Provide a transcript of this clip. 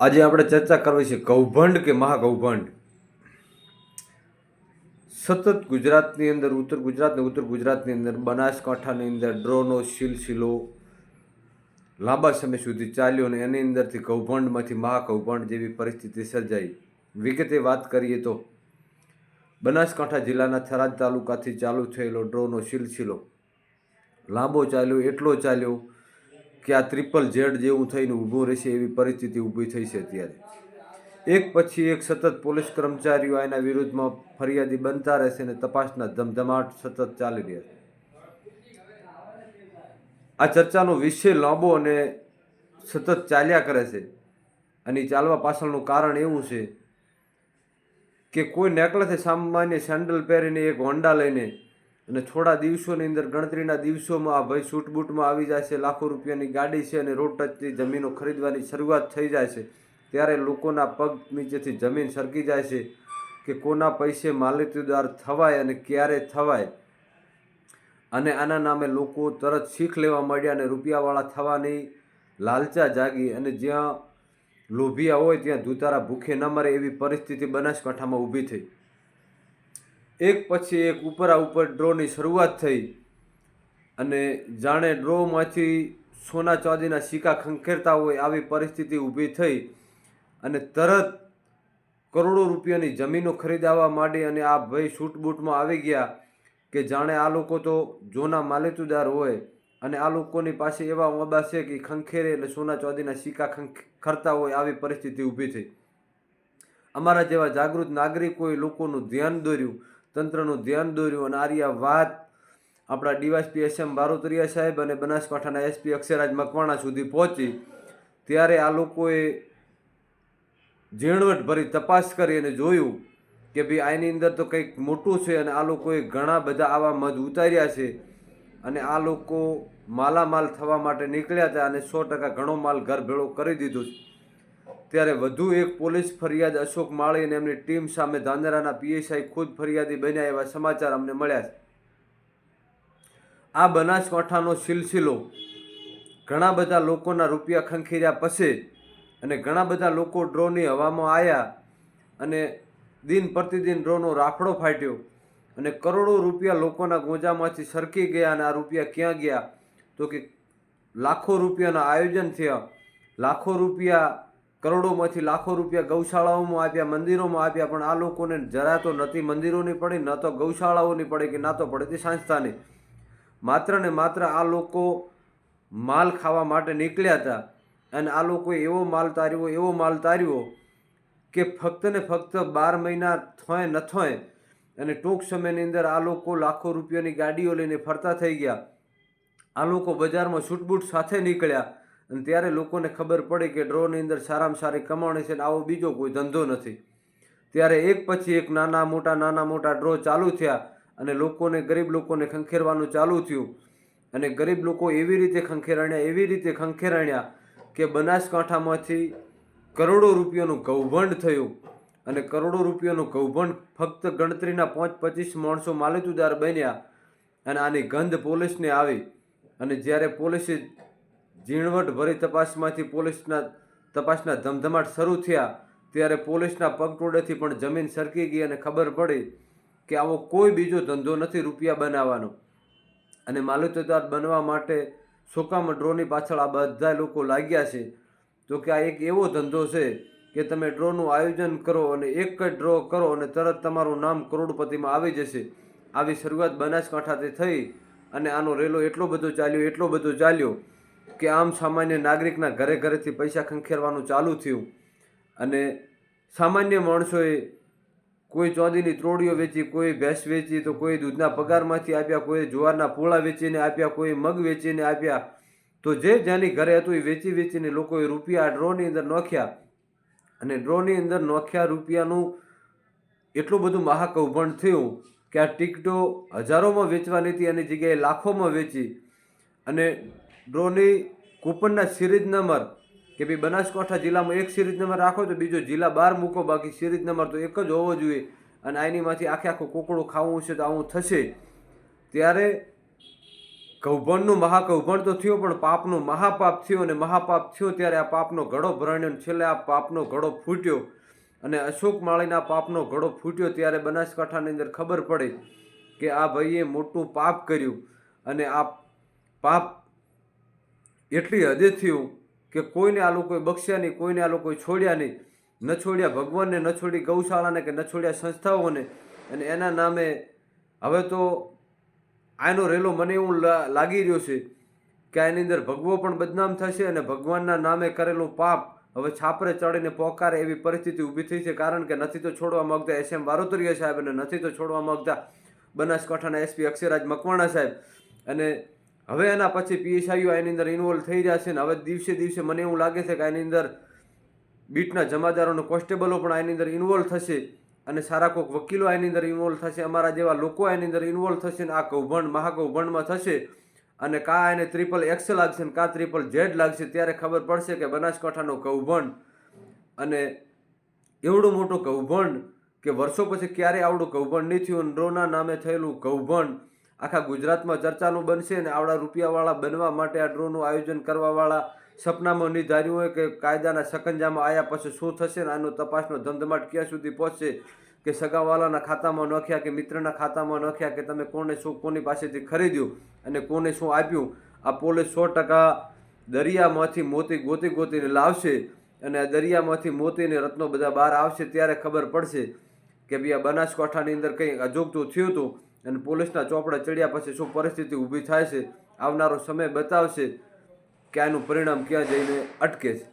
આજે આપણે ચર્ચા કરવી છે કૌભંડ કે મહાકૌભંડ? સતત ગુજરાતની અંદર, ઉત્તર ગુજરાત ને ઉત્તર ગુજરાતની અંદર, બનાસકાંઠાની અંદર ડ્રોનો, સિલસિલો લાંબા સમય સુધી ચાલ્યો અને એની અંદરથી કૌભંડમાંથી મહાકૌભંડ જેવી પરિસ્થિતિ સર્જાઈ. વિગતે વાત કરીએ તો, બનાસકાંઠા જિલ્લાના થરાદ તાલુકાથી ચાલુ થયેલો ડ્રોનો સિલસિલો લાંબો ચાલ્યો, એટલો ચાલ્યો કે આ ટ્રિપલ ઝેડ જેવું થઈને ઊભું રહેશે એવી પરિસ્થિતિ ઊભી થઈ છે અત્યારે. એક પછી એક સતત પોલીસ કર્મચારીઓ એના વિરુદ્ધમાં ફરિયાદી બનતા રહેશે અને તપાસના ધમધમાટ સતત ચાલી રહ્યા આ ચર્ચાનો વિષય લાંબો અને સતત ચાલ્યા કરે છે અને ચાલવા પાછળનું કારણ એવું છે કે કોઈ નેકળેથી સામાન્ય સેન્ડલ પહેરીને એક હોન્ડા લઈને અને થોડા દિવસોની અંદર ગણતરીના દિવસોમાં આ ભાઈ સૂટબૂટમાં આવી જાય છે લાખો રૂપિયાની ગાડી છે અને રોડ ટચની જમીનો ખરીદવાની શરૂઆત થઈ જાય છે ત્યારે લોકોના પગ નીચેથી જમીન સરકી જાય છે કે કોના પૈસે માલિતીદાર થવાય અને ક્યારે થવાય. અને આના નામે લોકો તરત શીખ લેવા માંડ્યા અને રૂપિયાવાળા થવાની લાલચા જાગી અને જ્યાં લોભિયા હોય ત્યાં ધૂતારા ભૂખે ન મરે એવી પરિસ્થિતિ બનાસકાંઠામાં ઊભી થઈ. એક પછી એક ઉપરા ઉપર ડ્રોની શરૂઆત થઈ અને જાણે ડ્રોમાંથી સોના ચાંદીના સિક્કા ખંખેરતા હોય આવી પરિસ્થિતિ ઊભી થઈ અને તરત કરોડો રૂપિયાની જમીનો ખરીદાવા માંડી અને આ ભાઈ શૂટબૂટમાં આવી ગયા કે જાણે આ લોકો તો જોના માલિતુદાર હોય અને આ લોકોની પાસે એવા ઓબા છે કે ખંખેરે એટલે સોના ચાંદીના સિક્કા ખંખરતા હોય આવી પરિસ્થિતિ ઊભી થઈ. અમારા જેવા જાગૃત નાગરિકોએ લોકોનું ધ્યાન દોર્યું તંત્રનું ધ્યાન દોર્યું અને આર્યા વાત આપણા ડીવાયસપી એસ એમ બારોતરિયા સાહેબ અને બનાસકાંઠાના એસપી અક્ષરાજ મકવાણા સુધી પહોંચી. ત્યારે આ લોકોએ ઝીણવટભરી તપાસ કરી અને જોયું કે ભાઈ આની અંદર તો કંઈક મોટું છે અને આ લોકોએ ઘણા બધા આવા મધ ઉતાર્યા છે અને આ લોકો માલામાલ થવા માટે નીકળ્યા હતા અને સો ટકા ઘણો માલ ઘર ભેળો કરી દીધો છે. ત્યારે વધુ એક પોલીસ ફરિયાદ અશોક માળી અને એમની ટીમ સામે ધાનેરાના પીએસઆઈ ખુદ ફરિયાદી બન્યા એવા સમાચાર અમને મળ્યા છે. આ બનાસકાંઠાનો સિલસિલો ઘણા બધા લોકોના રૂપિયા ખંખેર્યા પછી અને ઘણા બધા લોકો ડ્રોની હવામાં આવ્યા અને દિન પ્રતિદિન ડ્રોનો રાફડો ફાટ્યો અને કરોડો રૂપિયા લોકોના ગોજામાંથી સરકી ગયા અને આ રૂપિયા ક્યાં ગયા? તો કે લાખો રૂપિયાના આયોજન થયા. લાખો રૂપિયા કરોડોમાંથી લાખો રૂપિયા ગૌશાળાઓમાં આપ્યા, મંદિરોમાં આપ્યા, પણ આ લોકોને જરા તો નથી મંદિરોની પડે, ન તો ગૌશાળાઓની પડે કે ના તો પડે તે સંસ્થાની માત્ર ને માત્ર આ લોકો માલ ખાવા માટે નીકળ્યા હતા અને આ લોકોએ એવો માલ તાર્યો, એવો માલ તાર્યો કે ફક્ત ને ફક્ત બાર મહિના થોય ન થોય અને ટૂંક સમયની અંદર આ લોકો લાખો રૂપિયાની ગાડીઓ લઈને ફરતા થઈ ગયા. આ લોકો બજારમાં છૂટબૂટ સાથે નીકળ્યા. અને ત્યારે લોકોને ખબર પડી કે ડ્રોની અંદર સારામાં સારી કમાણી છે અને આવો બીજો કોઈ ધંધો નથી. ત્યારે એક પછી એક નાના મોટા નાના મોટા ડ્રો ચાલુ થયા અને લોકોને, ગરીબ લોકોને ખંખેરવાનું ચાલુ થયું. અને ગરીબ લોકો એવી રીતે ખંખેરાણ્યા, એવી રીતે ખંખેરાણ્યા કે બનાસકાંઠામાંથી કરોડો રૂપિયાનું કૌભંડ થયું. અને કરોડો રૂપિયાનું કૌભંડ ફક્ત ગણતરીના પાંચ પચીસ માણસો માલિતુદાર બન્યા અને આની ગંધ પોલીસને આવી. અને જ્યારે પોલીસે ઝીણવટ ભરી તપાસમાંથી પોલીસના તપાસના ધમધમાટ શરૂ થયા, ત્યારે પોલીસના પગટોળેથી પણ જમીન સરકી ગઈ અને ખબર પડી કે આવો કોઈ બીજો ધંધો નથી રૂપિયા બનાવવાનો. અને માલુતદાર બનવા માટે સોકામ ડ્રોની પાછળ આ બધા લોકો લાગ્યા છે. તો કે આ એક એવો ધંધો છે કે તમે ડ્રોનું આયોજન કરો અને એક જ ડ્રો કરો અને તરત તમારું નામ કરોડપતિમાં આવી જશે. આવી શરૂઆત બનાસકાંઠાથી થઈ અને આનો રેલો એટલો બધો ચાલ્યો, એટલો બધો ચાલ્યો કે આમ સામાન્ય નાગરિકના ઘરે ઘરેથી પૈસા ખંખેરવાનું ચાલુ થયું અને સામાન્ય માણસોએ કોઈ ચોદીની ત્રોડીઓ વેચી, કોઈ ભેંસ વેચી તો કોઈ દૂધના પગારમાંથી આપ્યા, કોઈ જુવારના પૂળા વેચીને આપ્યા, કોઈ મગ વેચીને આપ્યા. તો જે જ્યાંની ઘરે હતું એ વેચી વેચીને લોકોએ રૂપિયા ડ્રોની અંદર નોખ્યા. અને ડ્રોની અંદર નોખ્યા રૂપિયાનું એટલું બધું મહાકૌભંડ થયું કે આ ટિકટો હજારોમાં વેચવાની હતી, એની જગ્યાએ લાખોમાં વેચી. અને ડ્રોની કૂપનના સિરીઝ નંબર કે ભાઈ બનાસકાંઠા જિલ્લામાં એક સિરીઝ નંબર રાખો તો બીજો જિલ્લા બાર મૂકો, બાકી સિરીઝ નંબર તો એક જ હોવો જોઈએ અને આઈનીમાંથી આખે આખું કોકડું ખાવું છે તો આવું થશે. ત્યારે કૌભાંડનું મહાકૌભણ તો થયું પણ પાપનું મહાપાપ થયું અને મહાપાપ થયો ત્યારે આ પાપનો ઘડો ભરાણ્યો છેલ્લે આ પાપનો ઘડો ફૂટ્યો અને અશોક માળીના પાપનો ઘડો ફૂટ્યો ત્યારે બનાસકાંઠાની અંદર ખબર પડે કે આ ભાઈએ મોટું પાપ કર્યું અને આ પાપ એટલી હદે થયું કે કોઈને આ લોકોએ બક્ષ્યા નહીં, કોઈને આ લોકોએ છોડ્યા નહીં. ન છોડ્યા ભગવાનને, ન છોડી ગૌશાળાને કે ન છોડ્યા સંસ્થાઓને. અને એના નામે હવે તો આનો રેલો મને એવું લાગી રહ્યો છે કે આની અંદર ભગવો પણ બદનામ થશે અને ભગવાનના નામે કરેલું પાપ હવે છાપરે ચડીને પોકારે એવી પરિસ્થિતિ ઊભી થઈ છે. કારણ કે નથી તો છોડવા માગતા એસ એમ વારોતરિયા સાહેબ અને નથી તો છોડવા માંગતા બનાસકાંઠાના એસપી અક્ષયરાજ મકવાણા સાહેબ. અને હવે એના પછી પીએસઆઈઓ એની અંદર ઇન્વોલ્વ થઈ રહ્યા છે ને હવે દિવસે દિવસે મને એવું લાગે છે કે આની અંદર બીટના જમાદારો અને કોન્સ્ટેબલો પણ આની અંદર ઇન્વોલ્વ થશે અને સારા કોઈક વકીલો એની અંદર ઇન્વોલ્વ થશે, અમારા જેવા લોકો એની અંદર ઇન્વોલ્વ થશે ને આ કૌભાંડ, મહાકૌભાંડમાં થશે અને કા એને ટ્રિપલ એક્સ લાગશે ને કા ટ્રિપલ ઝેડ લાગશે ત્યારે ખબર પડશે કે બનાસકાંઠાનો કૌભાંડ અને એવડું મોટું કૌભાંડ કે વર્ષો પછી ક્યારે આવડું કૌભાંડ નહીં થયું ડ્રોના નામે થયેલું કૌભાંડ આખા ગુજરાતમાં ચર્ચાનું બનશે અને આવડા રૂપિયાવાળા બનવા માટે આ ડ્રોનું આયોજન કરવાવાળા સપનામાં નિર્ધાર્યું હોય કે કાયદાના સકંજામાં આવ્યા પછી શું થશે ને આનો તપાસનો ધમધમાટ ક્યાં સુધી પહોંચશે કે સગાવાલાના ખાતામાં નખ્યા કે મિત્રના ખાતામાં નખ્યા કે તમે કોને શું કોની પાસેથી ખરીદ્યું અને કોને શું આપ્યું? આ પોલીસ સો ટકા દરિયામાંથી મોતી ગોતી ગોતીને લાવશે અને દરિયામાંથી મોતીને રત્નો બધા બહાર આવશે ત્યારે ખબર પડશે કે ભાઈ આ બનાસકાંઠાની અંદર કંઈ અજોગતું થયું હતું અને પોલીસના ચોપડા ચડ્યા પછી શું પરિસ્થિતિ ઊભી થાય છે, આવનારો સમય બતાવશે કે આનું પરિણામ ક્યાં જઈને અટકે છે.